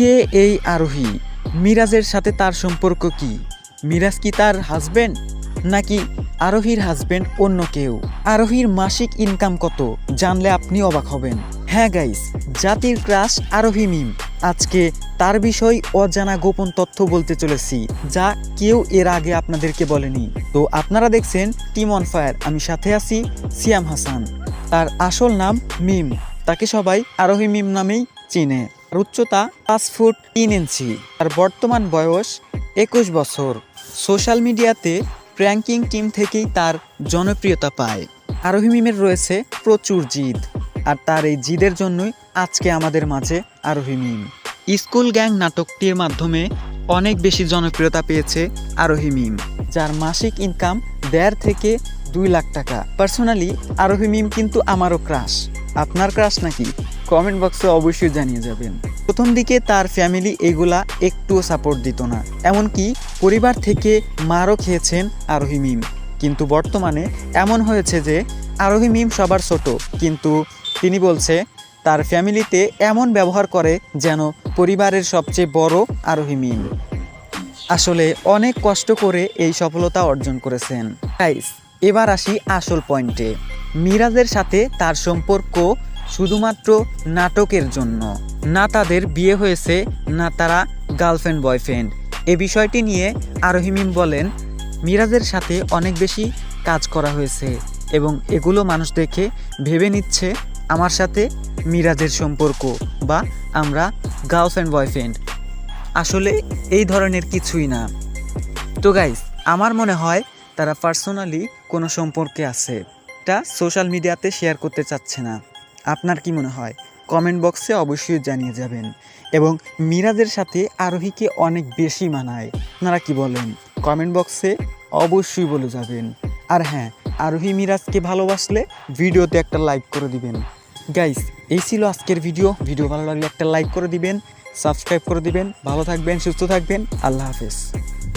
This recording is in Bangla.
কে এই আরোহী? মিরাজের সাথে তার সম্পর্ক কি? মিরাজ কি তার হাজবেন্ড নাকি আরোহীর হাজবেন্ড অন্য কেউ? আরোহীর মাসিক ইনকাম কত? জানলে আপনি অবাক হবেন। হ্যাঁ গাইস জাতির ক্রাশ আরোহী মিম আজকে তার বিষয় অজানা গোপন তথ্য বলতে চলেছি, যা কেউ এর আগে আপনাদেরকে বলেনি। তো আপনারা দেখছেন টিম অন ফায়ার আমি সাথে আছি সিয়াম হাসান। তার আসল নাম মিম তাকে সবাই আরোহী মিম নামেই চিনে। আর উচ্চতা পাঁচ ফুট তিন ইঞ্চি। আর বর্তমান বয়স একুশ বছর। সোশ্যাল মিডিয়াতে প্র্যাঙ্কিং টিম থেকেই তার জনপ্রিয়তা পায়। আরোহী মিমের রয়েছে প্রচুর জিদ। আর তার এই জিদের জন্যই আজকে আমাদের মাঝে আরোহী মিম। স্কুল গ্যাং নাটকটির মাধ্যমে অনেক বেশি জনপ্রিয়তা পেয়েছে আরোহী মিম, যার মাসিক ইনকাম দেড় থেকে দুই লাখ টাকা। পার্সোনালি আরোহী মিম কিন্তু আমারও ক্রাশ। আপনার ক্রাশ নাকি? কমেন্ট বক্সে অবশ্যই জানিয়ে যাবেন। প্রথম দিকে তার ফ্যামিলি এগুলা একটুও সাপোর্ট দিত না। এমনকি পরিবার থেকে মারও খেয়েছেন আরোহী মিম। কিন্তু বর্তমানে এমন হয়েছে যে আরোহী মিম সবার ছোট, কিন্তু তিনি বলছে, তার ফ্যামিলিতে এমন ব্যবহার করে যেন পরিবারের সবচেয়ে বড় আরোহী মিম। আসলে অনেক কষ্ট করে এই সফলতা অর্জন করেছেন। এবার আসি আসল পয়েন্টে মিরাজের সাথে তার সম্পর্ক শুধুমাত্র নাটকের জন্য। না তাদের বিয়ে হয়েছে না তারা গার্লফ্রেন্ড বয়ফ্রেন্ড। এ বিষয়টি নিয়ে আরোহিমিম বলেন, মিরাজের সাথে অনেক বেশি কাজ করা হয়েছে এবং এগুলো মানুষ দেখে ভেবে নিচ্ছে আমার সাথে মিরাজের সম্পর্ক বা আমরা গার্লফ্রেন্ড বয়ফ্রেন্ড। আসলে এই ধরনের কিছুই না। তো গাইস, আমার মনে হয় তারা পার্সোনালি কোনো সম্পর্কে আছে এটা সোশ্যাল মিডিয়াতে শেয়ার করতে চাচ্ছে না। আপনার কি মনে হয়? কমেন্ট বক্সে অবশ্যই জানিয়ে যাবেন। এবং মিরাজের সাথে আরোহীকে অনেক বেশি মানায়। আপনারা কি বলেন? কমেন্ট বক্সে অবশ্যই বলে যাবেন। আর হ্যাঁ আরোহী মিরাজকে ভালোবাসলে ভিডিওতে একটা লাইক করে দিবেন। গাইস, এই ছিল আজকের ভিডিও। ভিডিও ভালো লাগলে একটা লাইক করে দিবেন, সাবস্ক্রাইব করে দিবেন। ভালো থাকবেন, সুস্থ থাকবেন। আল্লাহ হাফেজ।